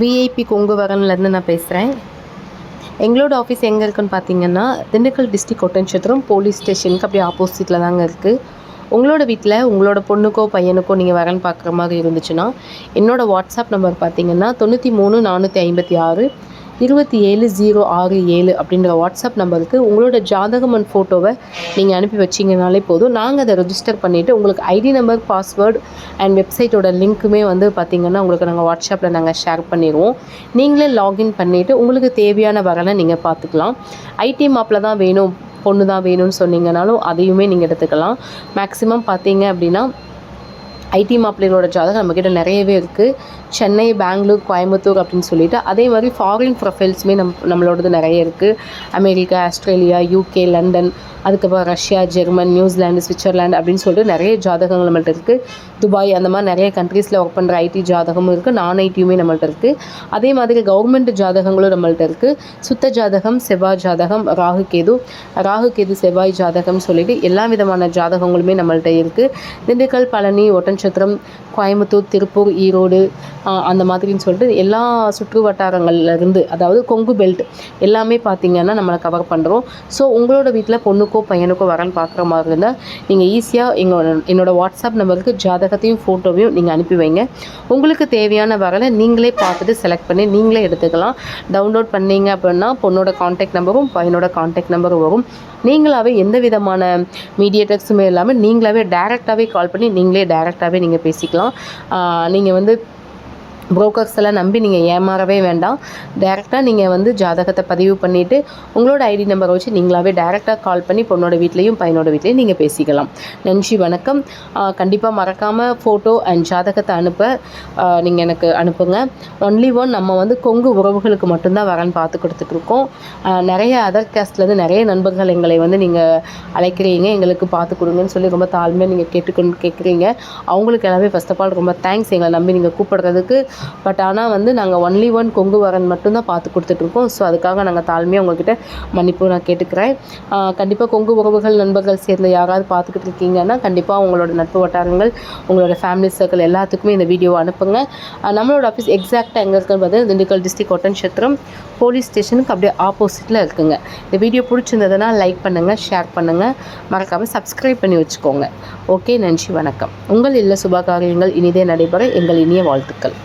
VIP Kongu வகன்லேருந்து நான் பேசுகிறேன் எங்களோட ஆஃபீஸ் எங்கே இருக்குன்னு பார்த்தீங்கன்னா திண்டுக்கல் டிஸ்ட்ரிக்ட் ஒட்டன்சத்திரம் போலீஸ் ஸ்டேஷனுக்கு அப்படியே ஆப்போசிட்டில் தாங்க இருக்குது உங்களோட வீட்டில் உங்களோட பொண்ணுக்கோ பையனுக்கோ நீங்கள் வரன்னு பார்க்குற மாதிரி இருந்துச்சுன்னா என்னோடய வாட்ஸ்அப் நம்பர் பார்த்தீங்கன்னா தொண்ணூற்றி மூணு நானூற்றி ஐம்பத்தி ஆறு. இருபத்தி ஏழு ஜீரோ ஆறு ஏழு அப்படின்ற வாட்ஸ்அப் நம்பருக்கு உங்களோட ஜாதகம் அண்ட் ஃபோட்டோவை நீங்கள் அனுப்பி வச்சிங்கனாலே போதும். நாங்கள் அதை ரெஜிஸ்டர் பண்ணிவிட்டு உங்களுக்கு ஐடி நம்பர் பாஸ்வேர்டு அண்ட் வெப்சைட்டோட லிங்க்குமே வந்து பார்த்திங்கன்னா உங்களுக்கு நாங்கள் வாட்ஸ்அப்பில் நாங்கள் ஷேர் பண்ணிடுவோம் நீங்களே லாகின் பண்ணிவிட்டு உங்களுக்கு தேவையான வரலை நீங்கள் பார்த்துக்கலாம் ஐடி மாப்பில் தான் வேணும் பொண்ணு தான் வேணும்னு சொன்னீங்கனாலும் அதையுமே நீங்கள் எடுத்துக்கலாம். மேக்ஸிமம் பார்த்தீங்க அப்படின்னா ஐடி மாப்பிள்ளைகளோட ஜாதகம் நம்மக்கிட்ட நிறையவே இருக்குது சென்னை பெங்களூர் கோயம்புத்தூர் அப்படின்னு சொல்லிட்டு அதே மாதிரி ஃபாரின் ப்ரொஃபைல்ஸுமே நம் நம்மளோடது நிறைய இருக்குது அமெரிக்கா ஆஸ்திரேலியா யூகே லண்டன் அதுக்கப்புறம் Russia German New Zealand Switzerland அப்படின்னு சொல்லிட்டு நிறைய ஜாதகங்கள் நம்மள்ட்ட இருக்குது துபாய் அந்த மாதிரி நிறைய கண்ட்ரீஸில் ஒர்க் பண்ணுற ஐடி ஜாதகமும் இருக்குது நான் ஐடியுமே நம்மள்ட்ட இருக்குது அதே மாதிரி கவர்மெண்ட் ஜாதகங்களும் நம்மள்ட்ட இருக்குது சுத்த ஜாதகம் செவ்வாய் ஜாதகம் ராகு கேது. ராகு கேது செவ்வாய் ஜாதகம் சொல்லிட்டு எல்லா விதமான ஜாதகங்களுமே நம்மள்ட்ட இருக்குது திண்டுக்கல் பழனி ஒட்டன்சத்திரம் கோயம்புத்தூர் திருப்பூர் ஈரோடு அந்த மாதிரின்னு சொல்லிட்டு எல்லா சுற்று வட்டாரங்கள்லேருந்து அதாவது கொங்கு பெல்ட் எல்லாமே பார்த்தீங்கன்னா நம்மளை கவர் பண்ணுறோம் ஸோ உங்களோட வீட்டில் பொண்ணுக்கோ பையனுக்கோ வரன்னு பார்க்குற மாதிரி இருந்தால் நீங்கள் ஈஸியாக எங்கள் என்னோடய வாட்ஸ்அப் நம்பருக்கு ஜாதகத்தையும் ஃபோட்டோவையும் நீங்கள் அனுப்பி வைங்க. உங்களுக்கு தேவையான வரலை நீங்களே பார்த்துட்டு செலக்ட் பண்ணி நீங்களே எடுத்துக்கலாம். டவுன்லோட் பண்ணீங்க அப்படின்னா பொண்ணோட காண்டாக்ட் நம்பரும் பையனோட காண்டாக்ட் நம்பரும் வரும். நீங்களாவே எந்த விதமான மீடியேட்டர்ஸுமே இல்லாமல் நீங்களாவே டேரெக்டாகவே கால் பண்ணி நீங்களே டேரெக்டாகவே நீங்கள் பேசிக்கலாம். நீங்கள் வந்து புரோக்கர்ஸ் எல்லாம் நம்பி நீங்கள் ஏமாறவே வேண்டாம். டேரெக்டாக நீங்கள் வந்து ஜாதகத்தை பதிவு பண்ணிவிட்டு உங்களோட ஐடி நம்பரை வச்சு நீங்களாவே டேரெக்டாக கால் பண்ணி பொண்ணோட வீட்லேயும் பையனோட வீட்லேயும் நீங்கள் பேசிக்கலாம். நன்றி வணக்கம். கண்டிப்பாக மறக்காமல் ஃபோட்டோ அண்ட் ஜாதகத்தை அனுப்ப நீங்கள் எனக்கு அனுப்புங்க. ஒன்லி ஒன் நம்ம வந்து கொங்கு உறவுகளுக்கு மட்டும்தான் வரன்னு பார்த்து கொடுத்துட்ருக்கோம். நிறைய அதர் கேஸ்ட்லேருந்து நிறைய நண்பர்கள் எங்களை வந்து நீங்கள் அழைக்கிறீங்க. எங்களுக்கு பார்த்து கொடுங்கன்னு சொல்லி ரொம்ப தாழ்மையாக நீங்கள் கேட்டுக்கொண்டு கேட்குறீங்க அவங்களுக்கு எல்லாமே ஃபஸ்ட் ஆஃப் ஆல் ரொம்ப தேங்க்ஸ் எங்களை நம்பி நீங்கள் கூப்பிடுறதுக்கு பட் ஆனால் வந்து நாங்கள் ஒன்லி ஒன் கொங்கு வரன் மட்டும்தான் பார்த்து கொடுத்துட்ருக்கோம். ஸோ அதுக்காக நாங்கள் தாழ்மையாக உங்கள்கிட்ட மன்னிப்பு நான் கேட்டுக்கிறேன். கண்டிப்பாக கொங்கு உறவுகள் நண்பர்கள் சேர்ந்து யாராவது பார்த்துக்கிட்டு இருக்கீங்கன்னா கண்டிப்பாக உங்களோட நட்பு வட்டாரங்கள் உங்களோட ஃபேமிலி சர்க்கிள் எல்லாத்துக்குமே இந்த வீடியோவை அனுப்புங்க. நம்மளோட ஆஃபீஸ் எக்ஸாக்டாக எங்கே இருக்குன்னு பார்த்தீங்கன்னா திண்டுக்கல் டிஸ்ட்ரிக் ஒட்டன்சத்திரம் போலீஸ் ஸ்டேஷனுக்கு அப்படியே ஆப்போசிட்டில் இருக்குங்க. இந்த வீடியோ பிடிச்சிருந்ததுன்னா லைக் பண்ணுங்கள் ஷேர் பண்ணுங்கள் மறக்காமல் சப்ஸ்கிரைப் பண்ணி வச்சுக்கோங்க. ஓகே நன்றி வணக்கம். உங்கள் இல்ல சுபகாரியங்கள் இனிதே நடைபெற எங்கள் இனிய வாழ்த்துக்கள்.